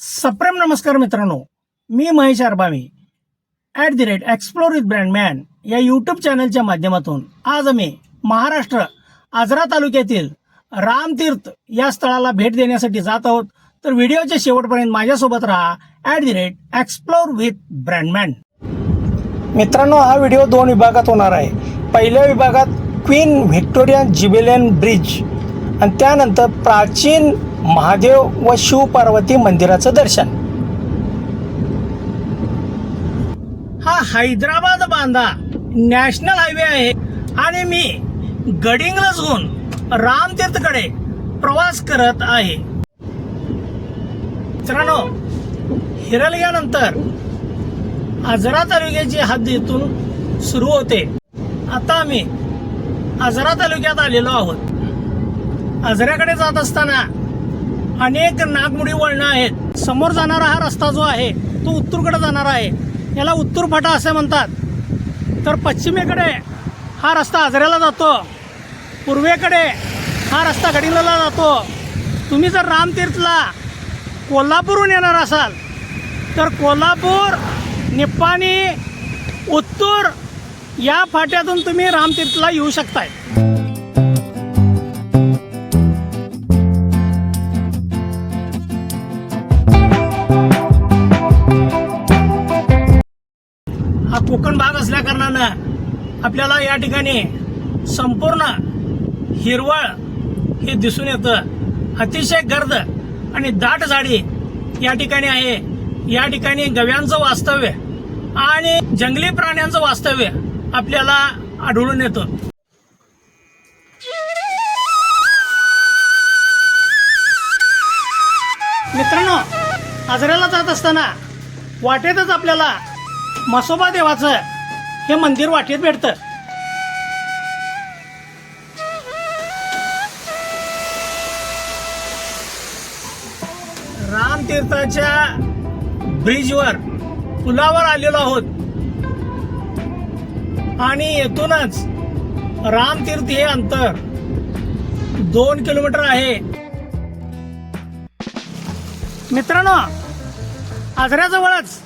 सप्रेम नमस्कार मित्रांनो मी Mahesh अरबामी. At the rate explore with Brandman या यूट्यूब चॅनलच्या माध्यमातून आज आम्ही महाराष्ट्र आजरा तालुक्यातील रामतीर्थ या स्थळाला भेट देण्यासाठी जात आहोत. तर व्हिडिओच्या शेवटपर्यंत माझ्यासोबत राहा. At the rate explore with Brandman मित्रांनो हा व्हिडिओ दोन विभागात होणार आहे. पहिल्या विभागात क्वीन व्हिक्टोरिया जिबेलियन ब्रिज आणि त्यानंतर प्राचीन महादेव व शिवपार्वती मंदिराचं दर्शन. हा हैदराबाद बांधा नॅशनल हायवे आहे. आणि मी गडिंग्लजहून रामतीर्थकडे प्रवास करत आहे. मित्रांनो हिरलग्यानंतर आजरा तालुक्याची हद्द इथून सुरू होते. आता आम्ही आजरा तालुक्यात आलेलो आहोत. आजऱ्याकडे जात असताना अनेक नागमुडी वळणं आहेत. समोर जाणारा हा रस्ता जो आहे तो उत्तरकडे जाणारा आहे. याला उत्तर फाटा असे म्हणतात. तर पश्चिमेकडे हा रस्ता आजऱ्याला जातो. पूर्वेकडे हा रस्ता गडिंगला जातो. तुम्ही जर रामतीर्थला कोल्हापूरहून येणार असाल तर कोल्हापूर निप्पाणी उत्तूर या फाट्यातून तुम्ही रामतीर्थला येऊ शकताय. आपल्याला या ठिकाणी संपूर्ण हिरवळ हे दिसून येतं. अतिशय गर्द आणि दाट झाडी या ठिकाणी आहे. या ठिकाणी गव्यांचं वास्तव्य आणि जंगली प्राण्यांचं वास्तव्य आपल्याला आढळून येतं. मित्रांनो आजऱ्याला जात असताना वाटेतच आपल्याला मसोबा देवाचं हे मंदिर वाटेत भेटतं. रामतीर्थाच्या ब्रिजवर पुलावर आलेलो आहोत. आणि येथूनच रामतीर्थ हे अंतर दोन किलोमीटर आहे. मित्रांनो आजऱ्याजवळच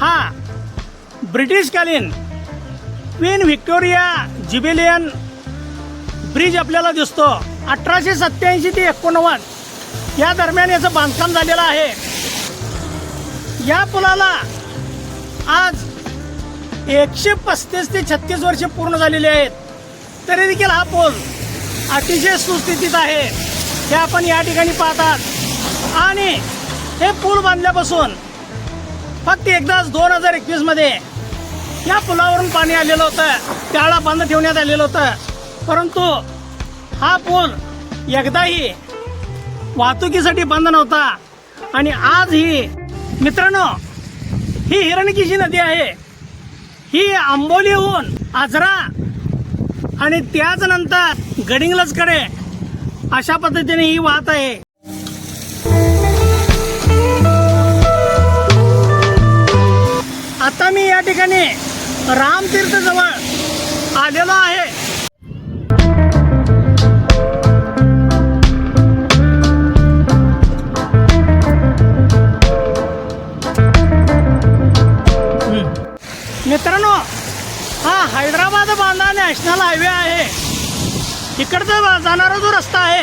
हा ब्रिटिशकालीन क्वीन व्हिक्टोरिया जिबिलियन ब्रिज आपल्याला दिसतो. अठराशे सत्याऐंशी ते एकोणनव्वद या दरम्यान याचं बांधकाम झालेलं आहे. या पुलाला आज एकशे पस्तीस ते छत्तीस वर्ष पूर्ण झालेली आहेत. तरी देखील हा पूल अतिशय सुस्थितीत आहे. हे आपण या ठिकाणी पाहतात. आणि हे पूल बांधल्यापासून फक्त एकदाच दोन हजार एकवीसमध्ये या पुलावरून पाणी आलेलं होतं. त्याला बंद ठेवण्यात आलेलं होतं. परंतु हा पूल एकदाही वाहतुकीसाठी बंद नव्हता. आणि आज ही मित्रांनो ही हिरणकीची नदी आहे. ही आंबोलीहून आजरा आणि त्याच नंतर गडिंगलजकडे अशा पद्धतीने ही वाहत आहे. आता मी या ठिकाणी रामतीर्थ जवळ आलेलो आहे. मित्रांनो हा हैदराबाद बांधा नॅशनल हायवे आहे. इकडचा जाणारा जो रस्ता आहे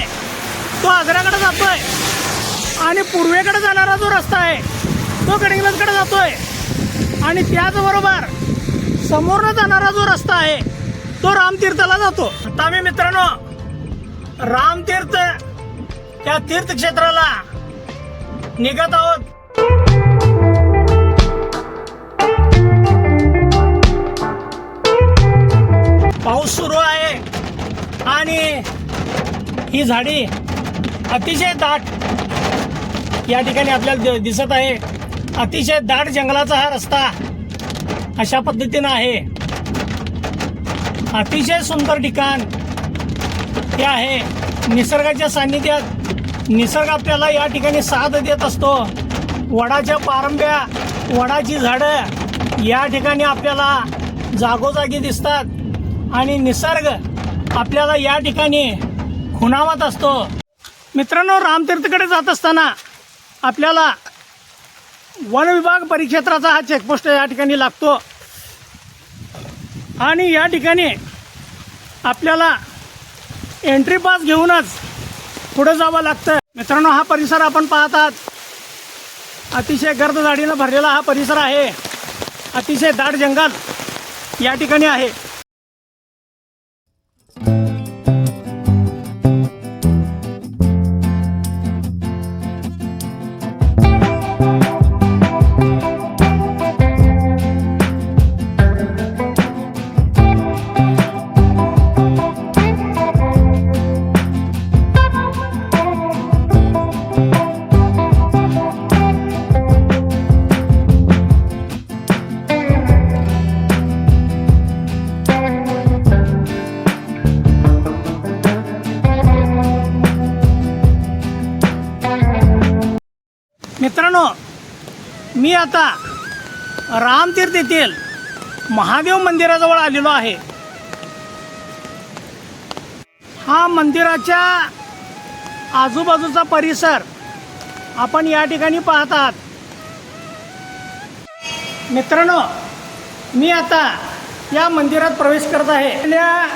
तो आजऱ्याकडे जातोय. आणि पूर्वेकडे जाणारा जो रस्ता आहे तो गडिंग्लजकडे जातोय. आणि त्याचबरोबर समोरनं जाणारा जो रस्ता आहे तो रामतीर्थाला जातो. आता आम्ही मित्रांनो रामतीर्थ या तीर्थक्षेत्राला निघत आहोत. पाऊस सुरू आहे आणि ही झाडी अतिशय दाट या ठिकाणी आपल्याला दि- दिसत आहे. अतिशय दाट जंगलाचा हा रस्ता अशा पद्धतीनं आहे. अतिशय सुंदर ठिकाण. हे आहे. निसर्गाच्या सान्निध्यात. निसर्ग आपल्याला या ठिकाणी साथ देत असतो. वडाच्या पारंब्या वडाची झाडं या ठिकाणी आपल्याला जागोजागी दिसतात. आणि निसर्ग आपल्याला या ठिकाणी खुणावत असतो. मित्रांनो रामतीर्थकडे जात असताना आपल्याला वन विभाग परिक्षेत्राचा हा चेकपोस्ट या ठिकाणी लागतो. आणि या ठिकाणी आपल्याला एंट्री पास घेऊनच पुढे जावं लागतं मित्रांनो हा परिसर आपण पाहतात. अतिशय गर्द झाडीनं भरलेला हा परिसर आहे. अतिशय दाट जंगल या ठिकाणी आहे. मित्रांनो मी आता रामतीर्थ येथील महादेव मंदिराजवळ आलेलो आहे. हा मंदिराच्या आजूबाजूचा परिसर आपण या ठिकाणी पाहतात मित्रांनो मी आता या मंदिरात प्रवेश करत आहे. आपल्या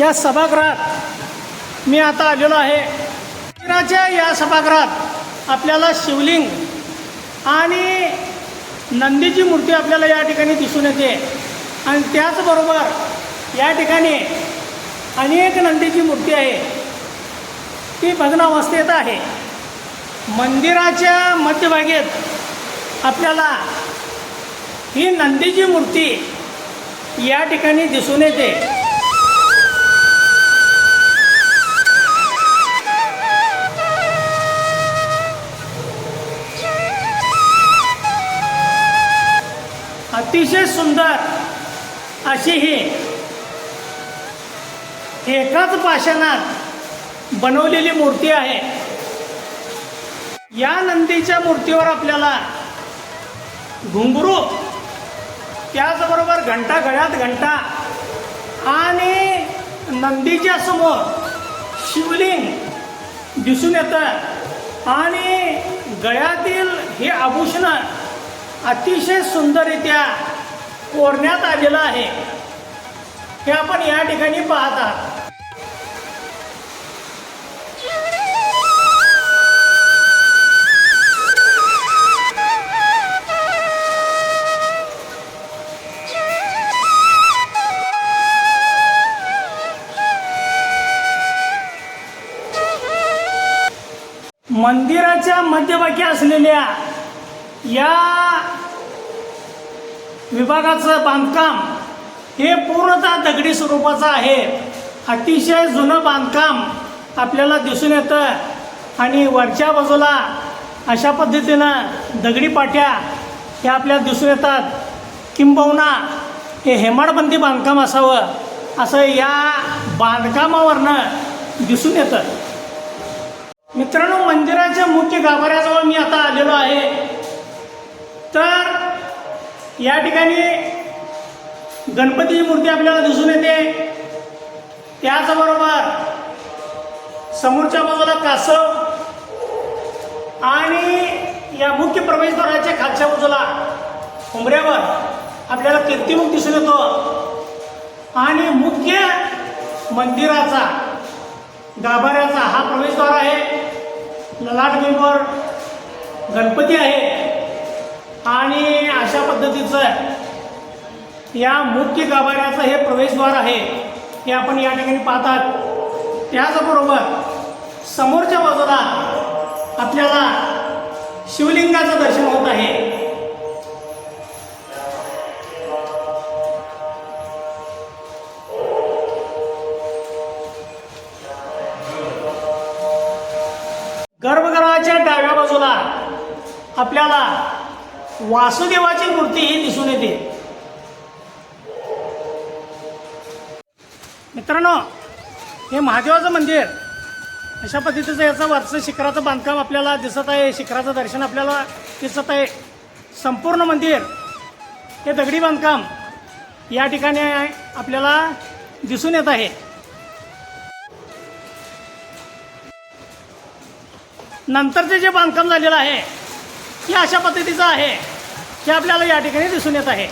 या सभागृहात मी आता आलेलो आहे. मंदिराच्या या सभागृहात आपल्याला शिवलिंग आणि नंदीची मूर्ती आपल्याला या ठिकाणी दिसून येते. आणि त्याचबरोबर या ठिकाणी अनेक नंदीची मूर्ती आहे. ती भग्नावस्थेत आहे. मंदिराच्या मध्यभागेत आपल्याला ही नंदीची मूर्ती या ठिकाणी दिसून येते. अतिशय सुंदर अशी ही एकाच पाषाणात बनवलेली मूर्ती आहे. या नंदीच्या मूर्तीवर आपल्याला घुंगरू त्याचबरोबर घंटा गळ्यात घंटा आणि नंदीच्या समोर शिवलिंग दिसून येतं. आणि गळ्यातील हे आभूषणं अतिशय सुंदररित्या कोरण्यात आलेलं आहे. हे आपण या ठिकाणी पाहत आहात. मंदिराच्या मध्यभागी असलेल्या या विभागाचं बांधकाम हे पूर्णतः दगडी स्वरूपाचं आहे. अतिशय जुनं बांधकाम आपल्याला दिसून येतं. आणि वरच्या बाजूला अशा पद्धतीनं दगडी पाट्या ह्या आपल्याला दिसून येतात. किंबहुना हे हेमाडबंदी बांधकाम असावं असं या बांधकामावरनं दिसून येतं. मित्रांनो मंदिराच्या मुख्य गाभाऱ्याजवळ मी आता आलेलो आहे. तर या ठिकाणी गणपतीची मूर्ती आपल्याला दिसून येते. त्याचबरोबर समोरच्या बाजूला कासव आणि या मुख्य प्रवेशद्वाराच्या खालच्या बाजूला उंबऱ्यावर आपल्याला कीर्तिमुख दिसून येतो. आणि मुख्य मंदिराचा गाभाऱ्याचा हा प्रवेशद्वार आहे. ललाट बिंबवर गणपती आहे. आणि अशा पद्धतीचं या मुख्य गाभाऱ्याचं हे प्रवेशद्वार आहे हे आपण या ठिकाणी पाहतात. त्याचबरोबर समोरच्या बाजूला आपल्याला शिवलिंगाचं दर्शन होत आहे. गर्भगृहाच्या डाव्या बाजूला आपल्याला वासुदेवाची मूर्ती ही दिसून येते. मित्रांनो हे महादेवाचं मंदिर अशा पद्धतीचं याचं वरचं शिखराचं बांधकाम आपल्याला दिसत आहे. शिखराचं दर्शन आपल्याला दिसत आहे. संपूर्ण मंदिर हे दगडी बांधकाम या ठिकाणी आपल्याला दिसून येत आहे. नंतरचे जे बांधकाम झालेलं आहे हे अशा पद्धतीचं आहे. हे आपल्याला या ठिकाणी दिसून येत आहे.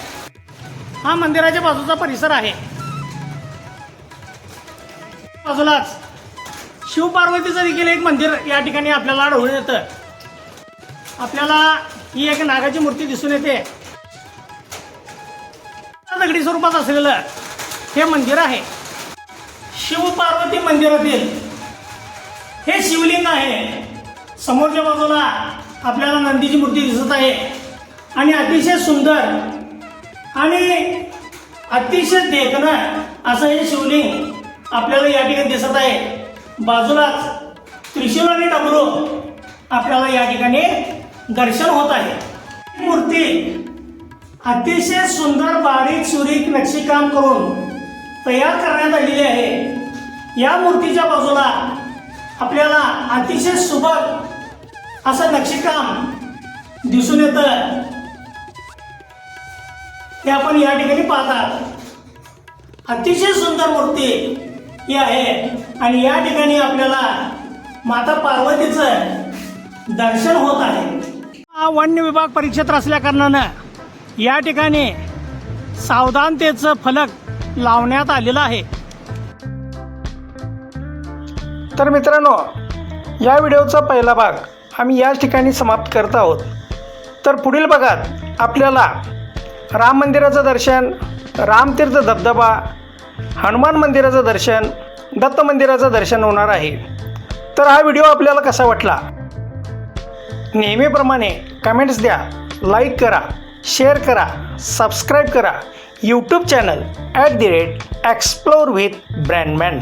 हा मंदिराच्या बाजूचा परिसर आहे. बाजूलाच शिवपार्वतीचं देखील एक मंदिर या ठिकाणी आपल्याला आढळून येतं. आपल्याला ही एक नागाची मूर्ती दिसून येते. दगडी स्वरूपात असलेलं हे मंदिर आहे. शिवपार्वती मंदिरातील हे शिवलिंग आहे. समोरच्या बाजूला आपल्याला नंदीची मूर्ती दिसत आहे. आणि अतिशय सुंदर आणि अतिशय देखणार असं हे शिवलिंग आपल्याला या ठिकाणी दिसत आहे. बाजूलाच त्रिशूल आणि डबरू आपल्याला या ठिकाणी दर्शन होत आहे. मूर्ती अतिशय सुंदर बारीक सुरीक नक्षीकाम करून तयार करण्यात आलेली आहे. या मूर्तीच्या बाजूला आपल्याला अतिशय सुबक असं नक्षीकाम दिसून येतं. ते आपण या ठिकाणी पाहतात. अतिशय सुंदर मूर्ती ही आहे. आणि या ठिकाणी आपल्याला माता पार्वतीचं दर्शन होत आहे. हा वन्य विभाग परिक्षेत्र असल्या कारणानं या ठिकाणी सावधानतेचं फलक लावण्यात आलेलं आहे. तर मित्रांनो या व्हिडिओचा पहिला भाग आम्ही याच ठिकाणी समाप्त करत आहोत. तर पुढील भागात आपल्याला राम मंदिराचं दर्शन रामतीर्थ धबधबा हनुमान मंदिराचं दर्शन दत्त मंदिराचं दर्शन होणार आहे. तर हा व्हिडिओ आपल्याला कसा वाटला? नेहमीप्रमाणे कमेंट्स द्या लाईक करा शेअर करा सबस्क्राईब करा. YouTube channel at the rate explore with Brandman